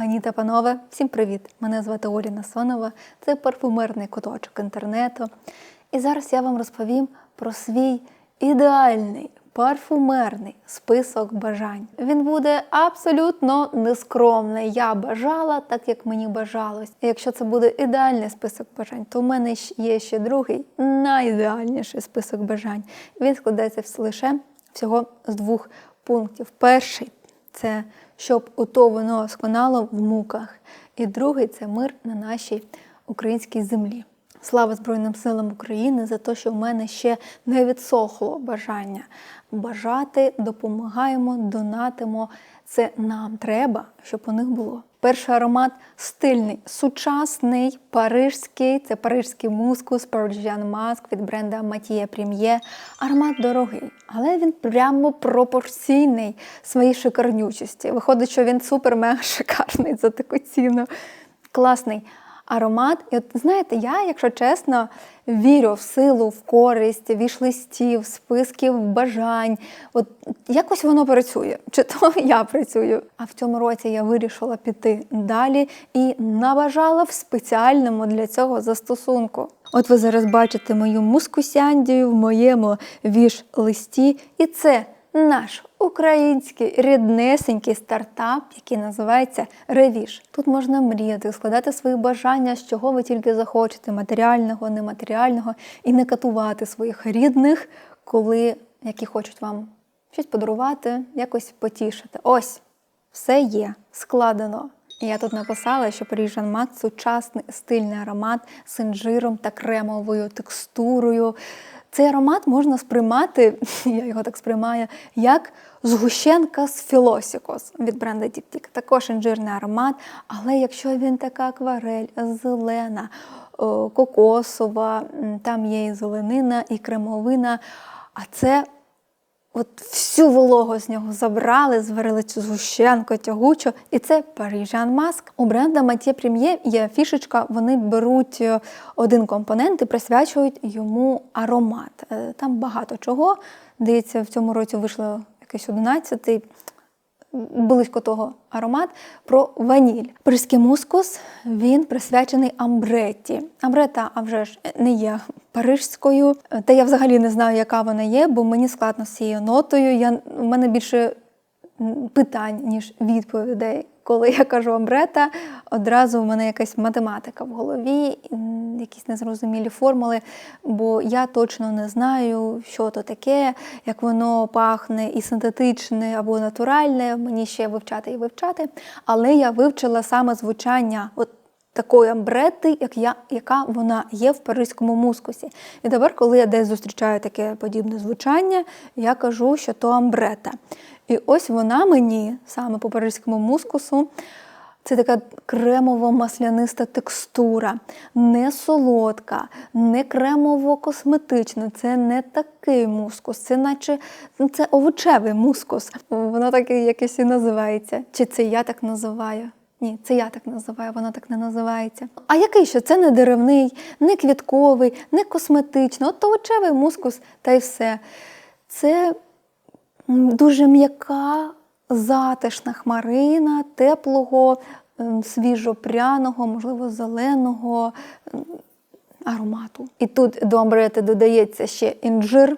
Пані та панове, всім привіт! Мене звати Оля Насонова, це парфумерний куточок інтернету. І зараз я вам розповім про свій ідеальний парфумерний список бажань. Він буде абсолютно нескромний. Я бажала так, як мені бажалось. І якщо це буде ідеальний список бажань, то в мене є ще другий найідеальніший список бажань. Він складається лише всього з двох пунктів. Перший це щоб ото воно сконало в муках. І другий це мир на нашій українській землі. Слава Збройним силам України за те, що в мене ще не відсохло бажання бажати, допомагаємо, донатимо. Це нам треба, щоб у них було. Перший аромат стильний, сучасний, парижський. Це парижський мускус Parisian Mask від бренда Mathieu Premier. Аромат дорогий, але він прямо пропорційний своїй шикарнючості. Виходить, що він супер-мега шикарний за таку ціну. Класний аромат. І от знаєте, я, якщо чесно, вірю в силу, в користь, віш-листів, списків бажань. От якось воно працює. Чи то я працюю. А в цьому році я вирішила піти далі і набажала в спеціальному для цього застосунку. От ви зараз бачите мою мускусяндію в моєму віш-листі, і це наш український ріднесенький стартап, який називається Ревіш. Тут можна мріяти, складати свої бажання, з чого ви тільки захочете, матеріального, нематеріального, і не катувати своїх рідних, коли які хочуть вам щось подарувати, якось потішити. Ось все є складено. Я тут написала, що Parisian Max – сучасний стильний аромат з інжиром та кремовою текстурою. Цей аромат можна сприймати, я його так сприймаю, як згущенка з Філосікос від бренду Дік-Тік. Також інжирний аромат, але якщо він така акварель, зелена, кокосова, там є і зеленина, і кремовина, а це От всю вологу з нього забрали, зварили цю згущенку тягучу, і це Parisian Mask. У бренда Mathieu Premier є фішечка, вони беруть е, один компонент і присвячують йому аромат. Е, Там багато чого. Здається, в цьому році вийшло якийсь 11-й, близько того аромат про ваніль. Паризький мускус він присвячений амбретті. Амбрета, а вже ж не є парижською. Та я взагалі не знаю, яка вона є, бо мені складно з цією нотою. Я, в мене більше питань, ніж відповідей. Коли я кажу амбрета, одразу в мене якась математика в голові, якісь незрозумілі формули, бо я точно не знаю, що то таке, як воно пахне і синтетичне або натуральне. Мені ще вивчати і вивчати. Але я вивчила саме звучання. От Такої амбрети, як я, яка вона є в паризькому мускусі. І тепер, коли я десь зустрічаю таке подібне звучання, я кажу, що то амбрета. І ось вона мені саме по паризькому мускусу. Це така кремово-масляниста текстура, не солодка, не кремово-косметична. Це не такий мускус, це наче ну, це овочевий мускус. Воно так якось і називається. Чи це я так називаю? Ні, це я так називаю, воно так не називається. А який ще? Це не деревний, не квітковий, не косметичний, от овочевий мускус та й все. Це дуже м'яка, затишна хмарина, теплого, ем, свіжопряного, можливо, зеленого аромату. І тут до амбрети додається ще інжир,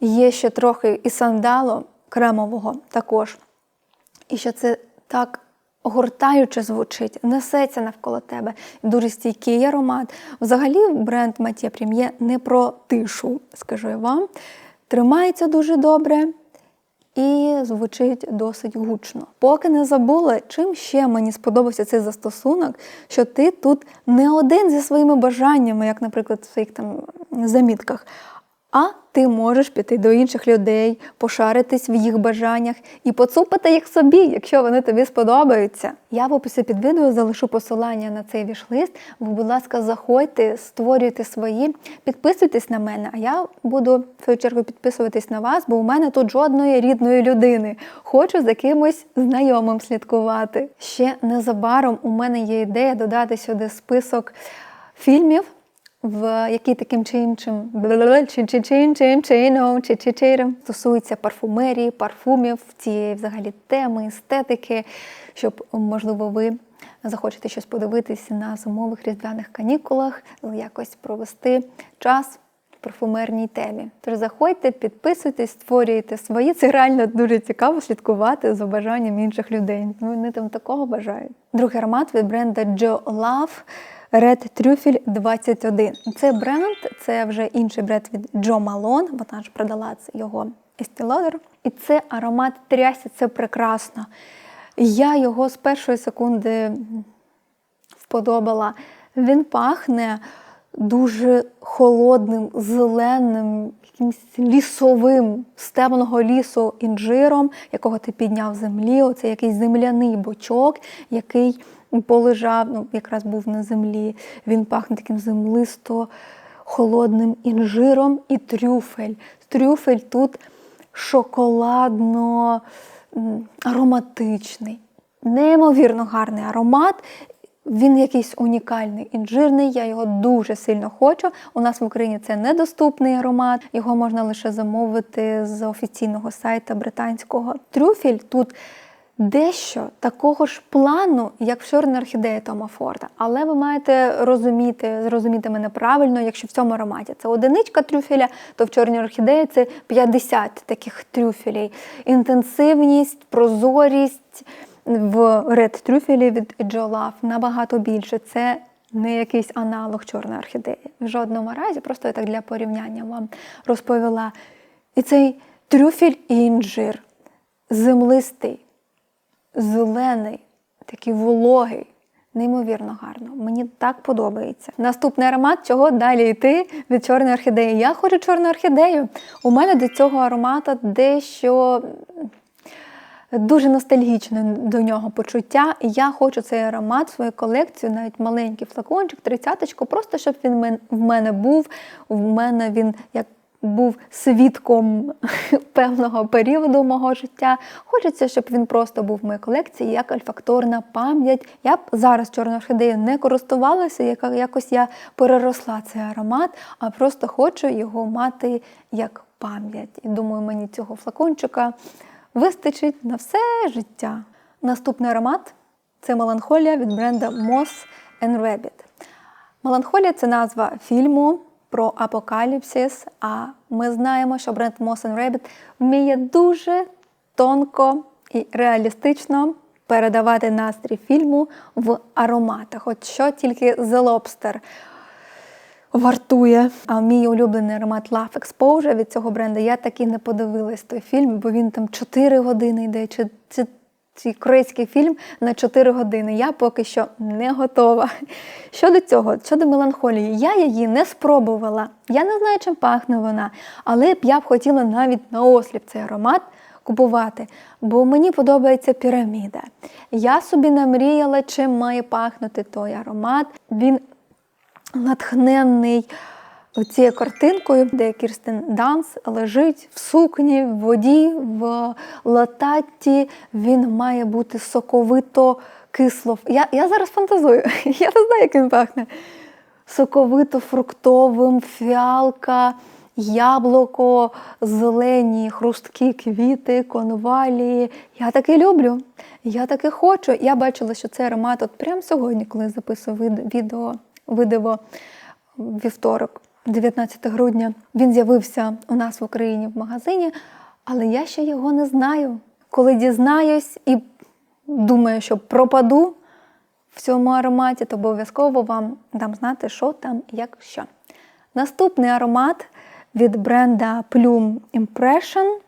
є ще трохи і сандалу кремового також. І що це так огортаюче звучить, несеться навколо тебе. Дуже стійкий аромат. Взагалі, бренд Mathieu Premier не про тишу, скажу я вам. Тримається дуже добре і звучить досить гучно. Поки не забула, чим ще мені сподобався цей застосунок, що ти тут не один зі своїми бажаннями, як, наприклад, в своїх там замітках. А ти можеш піти до інших людей, пошаритись в їх бажаннях і поцупити їх собі, якщо вони тобі сподобаються. Я в описі під відео залишу посилання на цей вішлист. Ви, будь ласка, заходьте, створюйте свої, підписуйтесь на мене, а я буду в свою чергу підписуватись на вас, бо у мене тут жодної рідної людини. Хочу за кимось знайомим слідкувати. Ще незабаром у мене є ідея додати сюди список фільмів в який таким чи іншим стосується парфумерії, парфумів, цієї взагалі теми, естетики, щоб, можливо, ви захочете щось подивитися на зимових різдвяних канікулах, якось провести час в парфумерній темі. Тож заходьте, підписуйтесь, створюйте свої. Це реально дуже цікаво слідкувати за бажанням інших людей. Ну, Вони там такого бажають. Другий аромат від бренду Joe Love Red Truffle 21. Це бренд, це вже інший бренд від Джо Малон. Вона ж продала його естілодер. І це аромат трясі, це прекрасно. Я його з першої секунди вподобала. Він пахне дуже холодним, зеленим, якимось лісовим, з лісу інжиром, якого ти підняв з землі. Оце якийсь земляний бочок, який полежав, ну, якраз був на землі. Він пахне таким землисто холодним інжиром і трюфель. Трюфель тут шоколадно ароматичний, неймовірно гарний аромат. Він якийсь унікальний, інжирний, я його дуже сильно хочу. У нас в Україні це недоступний аромат, його можна лише замовити з офіційного сайту британського. Трюфель тут дещо такого ж плану, як в чорній орхідеї Тома Форда. Але ви маєте розуміти, зрозуміти мене правильно, якщо в цьому ароматі це одиничка трюфеля, то в чорній орхідеї це 50 таких трюфелей. Інтенсивність, прозорість в ред трюфелі від Love набагато більше. Це не якийсь аналог чорної орхідеї. В жодному разі, просто я так для порівняння вам розповіла. І цей трюфель і інжир землистий, зелений, такий вологий. Неймовірно гарно. Мені так подобається. Наступний аромат, чого далі йти від чорної орхідеї. Я хочу чорну орхідею. У мене до цього аромату дещо дуже ностальгічне до нього почуття. І я хочу цей аромат, свою колекцію, навіть маленький флакончик, тридцяточку, просто щоб він в мене був. В мене він як був свідком певного періоду мого життя. Хочеться, щоб він просто був в моїй колекції як альфакторна пам'ять. Я б зараз чорною орхідеєю не користувалася, якось я переросла цей аромат, а просто хочу його мати як пам'ять. І думаю, мені цього флакончика вистачить на все життя. Наступний аромат це меланхолія від бренда Moss Rabbit. Меланхолія це назва фільму про апокаліпсис. А ми знаємо, що бренд Moss Rabbit вміє дуже тонко і реалістично передавати настрій фільму в ароматах. От що тільки The Lobster вартує. А мій улюблений аромат Love Exposure від цього бренду. Я таки не подивилась той фільм, бо він там 4 години йде. Чи, чи, чи корейський фільм на 4 години. Я поки що не готова. Щодо цього, щодо меланхолії, я її не спробувала. Я не знаю, чим пахне вона, але б я б хотіла навіть на осліп цей аромат. Купувати, бо мені подобається піраміда. Я собі намріяла, чим має пахнути той аромат. Він натхненний цією картинкою, де Кірстен Данс лежить в сукні, в воді, в лататті. Він має бути соковито кисло. Я я зараз фантазую, я не знаю, як він пахне. Соковито-фруктовим, фіалка, яблуко, зелені, хрусткі квіти, конвалії. Я таки люблю. Я таки хочу. Я бачила, що цей аромат от прямо сьогодні, коли я записую відео видиво вівторок, 19 грудня. Він з'явився у нас в Україні в магазині, але я ще його не знаю. Коли дізнаюсь і думаю, що пропаду в цьому ароматі, то обов'язково вам дам знати, що там і як що. Наступний аромат від бренда Plume Impression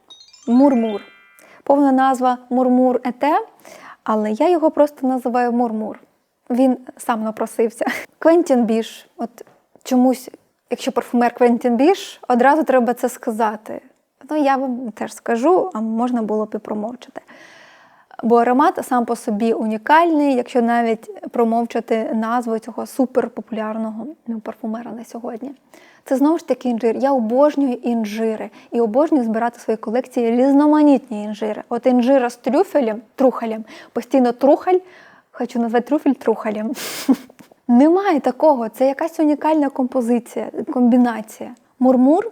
Мурмур. Повна назва Мурмур Ете, але я його просто називаю Мурмур він сам напросився. Квентін Біш, от чомусь, якщо парфумер Квентін Біш, одразу треба це сказати. Ну, я вам теж скажу, а можна було б і промовчати. Бо аромат сам по собі унікальний, якщо навіть промовчати назву цього суперпопулярного ну, парфумера на сьогодні. Це знову ж таки інжир. Я обожнюю інжири і обожнюю збирати в своїй колекції різноманітні інжири. От інжира з трюфелем, трухалем, постійно трухаль Хочу назвати труфель трухалем. Немає такого, це якась унікальна композиція, комбінація. Мурмур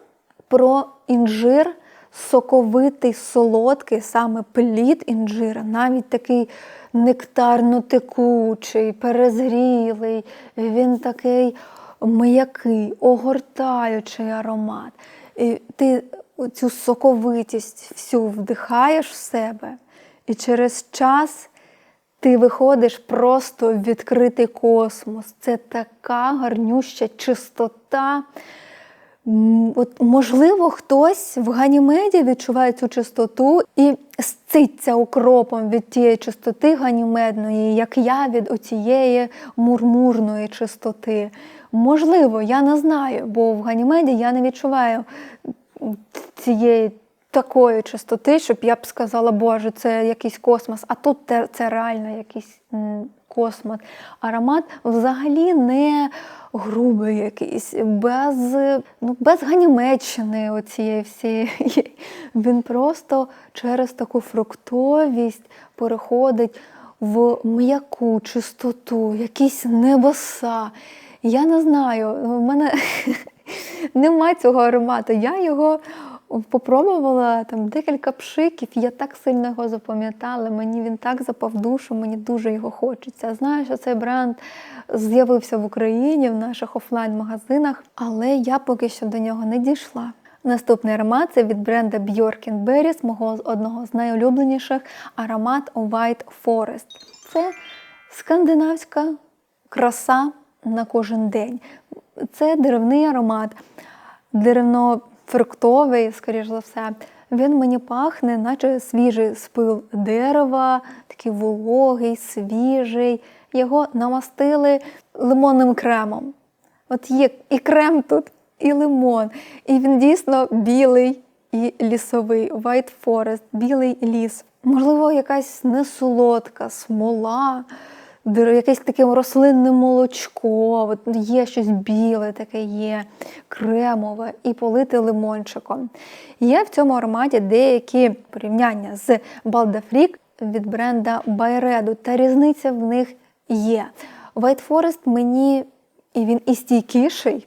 про інжир соковитий, солодкий, саме плід інжира, навіть такий нектарно-текучий, перезрілий, він такий м'який, огортаючий аромат. І ти цю соковитість всю вдихаєш в себе, і через час ти виходиш просто в відкритий космос. Це така гарнюща чистота. От, можливо, хтось в Ганімеді відчуває цю чистоту і сциться укропом від тієї чистоти ганімедної, як я від оцієї мурмурної чистоти. Можливо, я не знаю, бо в Ганімеді я не відчуваю цієї такої чистоти, щоб я б сказала, Боже, це якийсь космос, а тут це реально якийсь космос. Аромат взагалі не грубий якийсь, без, ну, без ганімеччини оцієї всієї. Він просто через таку фруктовість переходить в м'яку чистоту, якісь небеса. Я не знаю, у мене нема цього аромату. Я його попробувала там декілька пшиків, я так сильно його запам'ятала. Мені він так запав душу, мені дуже його хочеться. Знаю, що цей бренд з'явився в Україні в наших офлайн-магазинах, але я поки що до нього не дійшла. Наступний аромат це від бренда Bjork Berries, мого одного з найулюбленіших аромат White Forest. Це скандинавська краса на кожен день. Це деревний аромат, деревно-фруктовий, скоріш за все. Він мені пахне, наче свіжий спил дерева, такий вологий, свіжий. Його намастили лимонним кремом. От є і крем тут, і лимон. І він дійсно білий і лісовий. White Forest, білий ліс. Можливо, якась несолодка смола, якесь таке рослинне молочко, от є щось біле, таке є, кремове, і полити лимончиком. Є в цьому ароматі деякі порівняння з Балдафрік від бренда Байреду, та різниця в них є. White Forest мені і він і стійкіший,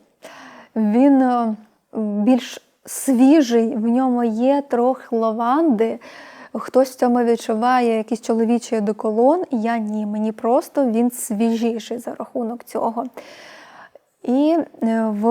він е, більш свіжий, в ньому є трохи лаванди. Хтось в цьому відчуває якийсь чоловічий одеколон, я ні. Мені просто він свіжіший за рахунок цього. І е, в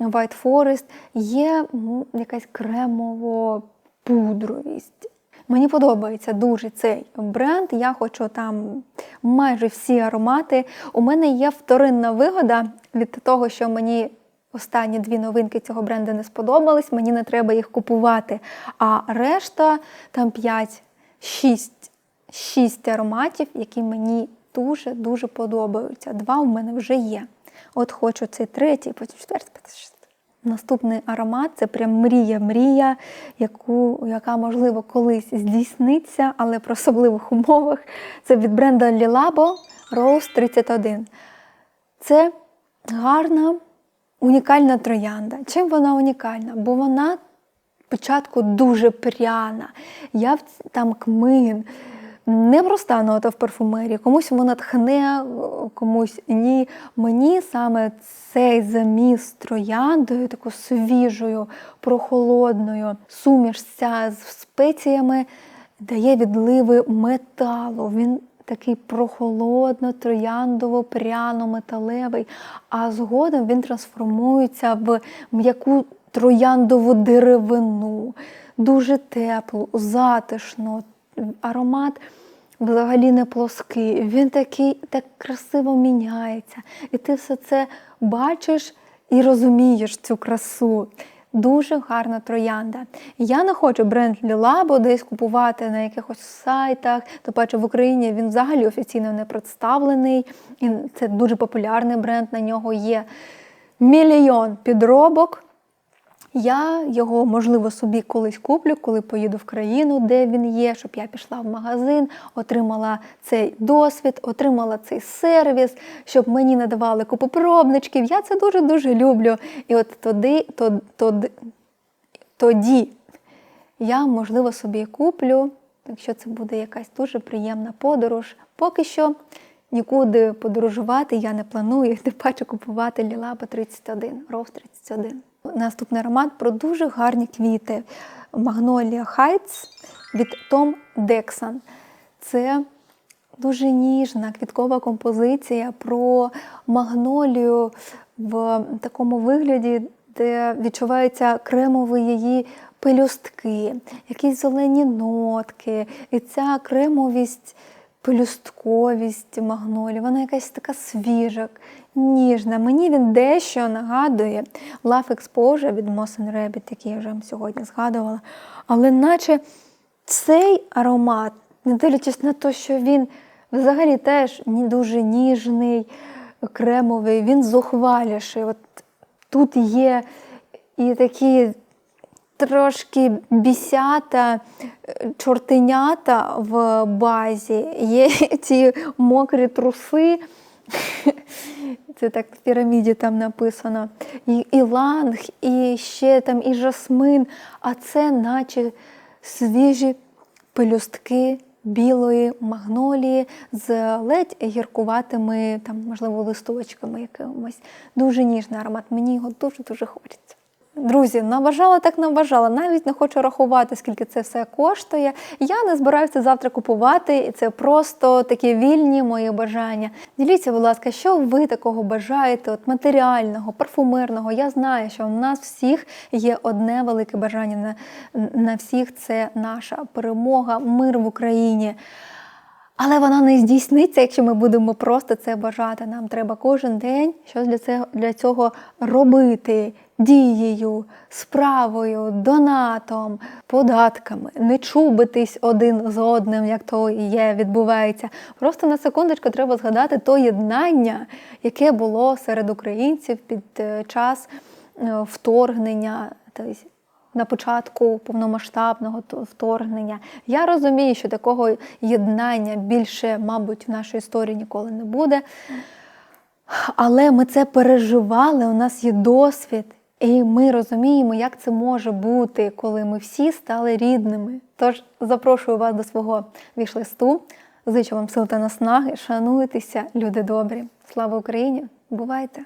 White Forest є якась кремово-пудровість. Мені подобається дуже цей бренд. Я хочу там майже всі аромати. У мене є вторинна вигода від того, що мені останні дві новинки цього бренду не сподобались, мені не треба їх купувати. А решта там 5, 6, 6 ароматів, які мені дуже-дуже подобаються. Два у мене вже є. От хочу цей третій, потім четвертий, п'ятий, шостий. Наступний аромат це прям мрія-мрія, яку, яка, можливо, колись здійсниться, але при особливих умовах. Це від бренда Lilabo Rose 31. Це гарна, унікальна троянда. Чим вона унікальна? Бо вона спочатку дуже пряна. Я в- там кмин. Непроста нота в парфумерії. Комусь вона тхне, комусь ні. Мені саме цей заміс трояндою, таку свіжою, прохолодною, суміш з спеціями дає відливи металу. Він такий прохолодно, трояндово, пряно металевий, а згодом він трансформується в м'яку трояндову деревину, дуже теплу, затишно. Аромат взагалі не плоский. Він такий так красиво міняється. І ти все це бачиш і розумієш цю красу. Дуже гарна троянда. Я не хочу бренд Лілабо десь купувати на якихось сайтах. то паче в Україні він взагалі офіційно не представлений. І це дуже популярний бренд. На нього є мільйон підробок. Я його, можливо, собі колись куплю, коли поїду в країну, де він є, щоб я пішла в магазин, отримала цей досвід, отримала цей сервіс, щоб мені надавали купу пробничків. Я це дуже-дуже люблю. І от тоді, то, тоді, я, можливо, собі куплю, якщо це буде якась дуже приємна подорож. Поки що нікуди подорожувати я не планую, тим паче купувати Лілаба 31, Роуз 31. Наступний аромат про дуже гарні квіти. Магнолія Heights від Tom Dexon. Це дуже ніжна квіткова композиція про магнолію в такому вигляді, де відчуваються кремові її пелюстки, якісь зелені нотки, і ця кремовість, пелюстковість магнолії, вона якась така свіжа, ніжна. Мені він дещо нагадує Love Exposure від Moss Rabbit, який я вже вам сьогодні згадувала. Але наче цей аромат, не дивлячись на те, що він взагалі теж ні- дуже ніжний, кремовий, він зухваліший. От тут є і такі трошки бісята, е, чортенята в базі, є ці мокрі труси. Це так в піраміді там написано. І іланг, і ще там і жасмин, а це наче свіжі пелюстки білої магнолії з ледь гіркуватими, там, можливо, листочками якимось. Дуже ніжний аромат. Мені його дуже-дуже хочеться. Друзі, наважала так наважала. Навіть не хочу рахувати, скільки це все коштує. Я не збираюся завтра купувати, і це просто такі вільні мої бажання. Діліться, будь ласка, що ви такого бажаєте? От матеріального, парфумерного. Я знаю, що в нас всіх є одне велике бажання на, на всіх це наша перемога, мир в Україні. Але вона не здійсниться, якщо ми будемо просто це бажати. Нам треба кожен день щось для цього, для цього робити дією, справою, донатом, податками, не чубитись один з одним, як то є, відбувається. Просто на секундочку треба згадати то єднання, яке було серед українців під е, час е, вторгнення. тобто на початку повномасштабного вторгнення. Я розумію, що такого єднання більше, мабуть, в нашій історії ніколи не буде. Але ми це переживали, у нас є досвід, і ми розуміємо, як це може бути, коли ми всі стали рідними. Тож запрошую вас до свого вішлисту. Зичу вам сил та наснаги, шануйтеся, люди добрі. Слава Україні! Бувайте!